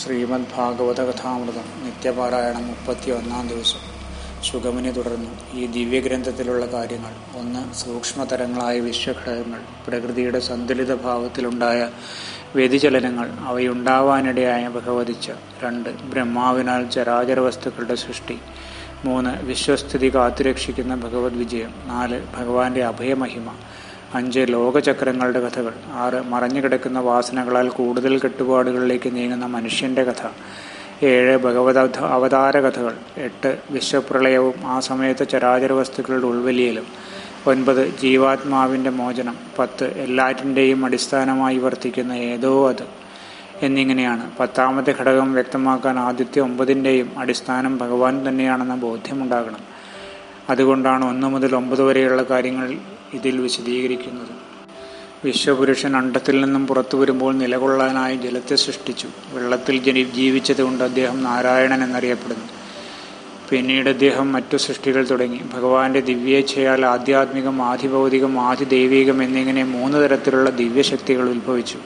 ശ്രീമദ് ഭാഗവത കഥാമൃതം നിത്യപാരായണം മുപ്പത്തി ഒന്നാം ദിവസം. സുഗമനെ തുടർന്നു. ഈ ദിവ്യഗ്രന്ഥത്തിലുള്ള കാര്യങ്ങൾ ഒന്ന് സൂക്ഷ്മതരങ്ങളായ വിശ്വഘടകങ്ങൾ പ്രകൃതിയുടെ സന്തുലിത ഭാവത്തിലുണ്ടായ വ്യതിചലനങ്ങൾ അവയുണ്ടാവാനിടയായ ഭഗവതിച്ച രണ്ട് ബ്രഹ്മാവിനാൽ ചരാചര വസ്തുക്കളുടെ സൃഷ്ടി മൂന്ന് വിശ്വസ്ഥിതി കാത്തുരക്ഷിക്കുന്ന ഭഗവത് വിജയം നാല് ഭഗവാന്റെ അഭയമഹിമ അഞ്ച് ലോകചക്രങ്ങളുടെ കഥകൾ. ആറ് മറഞ്ഞുകിടക്കുന്ന വാസനകളാൽ കൂടുതൽ കെട്ടുപാടുകളിലേക്ക് നീങ്ങുന്ന മനുഷ്യന്റെ കഥ. ഏഴ് ഭഗവത അവതാര കഥകൾ. എട്ട് വിശ്വപ്രളയവും ആ സമയത്ത് ചരാചര വസ്തുക്കളുടെ ഉൾവലിയലും. ഒൻപത് ജീവാത്മാവിന്റെ മോചനം. പത്ത് എല്ലാറ്റിന്റെയും അടിസ്ഥാനമായി വർത്തിക്കുന്ന ഏതോ അത് എന്നിങ്ങനെയാണ്. പത്താമത്തെ ഘടകം വ്യക്തമാക്കാൻ ആദ്യത്തെ ഒമ്പതിന്റെയും അടിസ്ഥാനം ഭഗവാൻ തന്നെയാണെന്ന ബോധ്യമുണ്ടാകണം. അതുകൊണ്ടാണ് ഒന്ന് മുതൽ ഒമ്പത് വരെയുള്ള കാര്യങ്ങൾ ഇതിൽ വിശദീകരിക്കുന്നത്. വിശ്വപുരുഷൻ അണ്ടത്തിൽ നിന്നും പുറത്തു വരുമ്പോൾ നിലകൊള്ളാനായി ജലത്തെ സൃഷ്ടിച്ചു. വെള്ളത്തിൽ ജനി ജീവിച്ചതുകൊണ്ട് അദ്ദേഹം നാരായണൻ എന്നറിയപ്പെടുന്നു. പിന്നീട് അദ്ദേഹം മറ്റു സൃഷ്ടികൾ തുടങ്ങി. ഭഗവാന്റെ ദിവ്യേച്ഛയാൽ ആധ്യാത്മികം ആധിഭൗതികം ആധിദൈവികം എന്നിങ്ങനെ മൂന്ന് തരത്തിലുള്ള ദിവ്യശക്തികൾ ഉത്ഭവിച്ചു.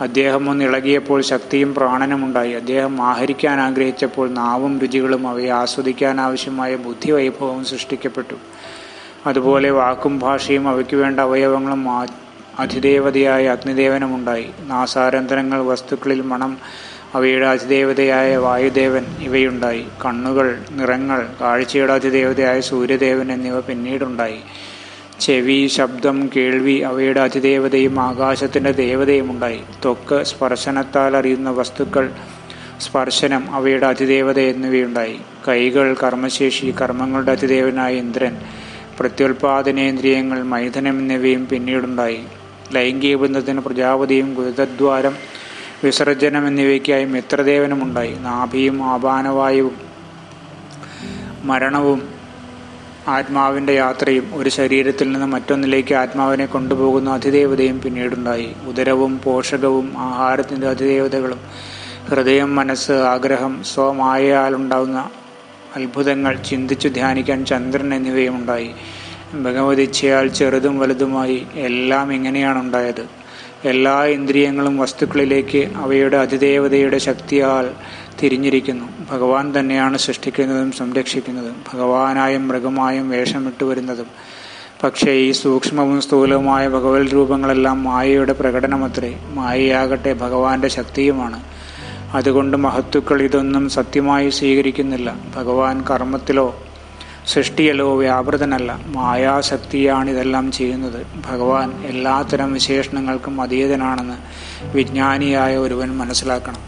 അദ്ദേഹം ഒന്ന് ഇളകിയപ്പോൾ ശക്തിയും പ്രാണനുമുണ്ടായി അദ്ദേഹം ആഹരിക്കാൻ ആഗ്രഹിച്ചപ്പോൾ നാവും രുചികളും അവയെ ആസ്വദിക്കാൻ ആവശ്യമായ ബുദ്ധിവൈഭവവും സൃഷ്ടിക്കപ്പെട്ടു. അതുപോലെ വാക്കും ഭാഷയും അവയ്ക്ക് വേണ്ട അവയവങ്ങളും അതിദേവതയായ അഗ്നിദേവനുമുണ്ടായി. നാസാരന്തരങ്ങൾ വസ്തുക്കളിൽ മണം അവയുടെ അതിദേവതയായ വായുദേവൻ ഇവയുണ്ടായി. കണ്ണുകൾ നിറങ്ങൾ കാഴ്ചയുടെ അതിദേവതയായ സൂര്യദേവൻ എന്നിവ പിന്നീടുണ്ടായി. ചെവി ശബ്ദം കേൾവി അവയുടെ അതിദേവതയും ആകാശത്തിന്റെ ദേവതയുമുണ്ടായി. ത്വക്ക് സ്പർശനത്താൽ അറിയുന്ന വസ്തുക്കൾ സ്പർശനം അവയുടെ അതിദേവത എന്നിവയുണ്ടായി. കൈകൾ കർമ്മശേഷി കർമ്മങ്ങളുടെ അതിദേവനായ ഇന്ദ്രൻ പ്രത്യുൽപാദനേന്ദ്രിയങ്ങൾ മൈഥനം എന്നിവയും പിന്നീടുണ്ടായി. ലൈംഗിക ബന്ധത്തിന് പ്രജാപതിയും ഗുരുതദ്വാരം വിസർജനം എന്നിവയ്ക്കായി മിത്രദേവനുമുണ്ടായി. നാഭിയും ആപാനവായുവും മരണവും ആത്മാവിന്റെ യാത്രയും ഒരു ശരീരത്തിൽ നിന്ന് മറ്റൊന്നിലേക്ക് ആത്മാവിനെ കൊണ്ടുപോകുന്ന അതിദേവതയും പിന്നീടുണ്ടായി. ഉദരവും പോഷകവും ആഹാരത്തിന്റെ അതിദേവതകളും ഹൃദയം മനസ്സ് ആഗ്രഹം സ്വമായയാലുണ്ടാകുന്ന അത്ഭുതങ്ങൾ ചിന്തിച്ചു ധ്യാനിക്കാൻ ചന്ദ്രൻ എന്നിവയും ഉണ്ടായി ഭഗവതിച്ഛയാൽ ചെറുതും വലുതുമായി എല്ലാം ഇങ്ങനെയാണ് ഉണ്ടായത് എല്ലാ ഇന്ദ്രിയങ്ങളും വസ്തുക്കളിലേക്ക് അവയുടെ അതിദേവതയുടെ ശക്തിയാൽ തിരിഞ്ഞിരിക്കുന്നു. ഭഗവാൻ തന്നെയാണ് സൃഷ്ടിക്കുന്നതും സംരക്ഷിക്കുന്നതും. ഭഗവാനായും മൃഗമായും വേഷമിട്ട് വരുന്നതും. പക്ഷേ ഈ സൂക്ഷ്മവും സ്ഥൂലവുമായ ഭഗവത് രൂപങ്ങളെല്ലാം മായയുടെ പ്രകടനമത്രേ. മായയാകട്ടെ ഭഗവാന്റെ ശക്തിയുമാണ്. അതുകൊണ്ട് മഹത്തുക്കൾ ഇതൊന്നും സത്യമായി സ്വീകരിക്കുന്നില്ല. ഭഗവാൻ കർമ്മത്തിലോ സൃഷ്ടിയിലോ വ്യാപൃതനല്ല. മായാശക്തിയാണ് ഇതെല്ലാം ചെയ്യുന്നത്. ഭഗവാൻ എല്ലാത്തരം വിശേഷണങ്ങൾക്കും അതീതനാണെന്ന് വിജ്ഞാനിയായ ഒരുവൻ മനസ്സിലാക്കണം.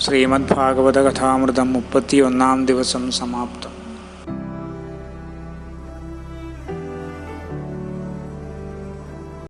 ശ്രീമദ് ഭാഗവത കഥാമൃതം മുപ്പത്തിയൊന്നാം ദിവസം സമാപ്തം.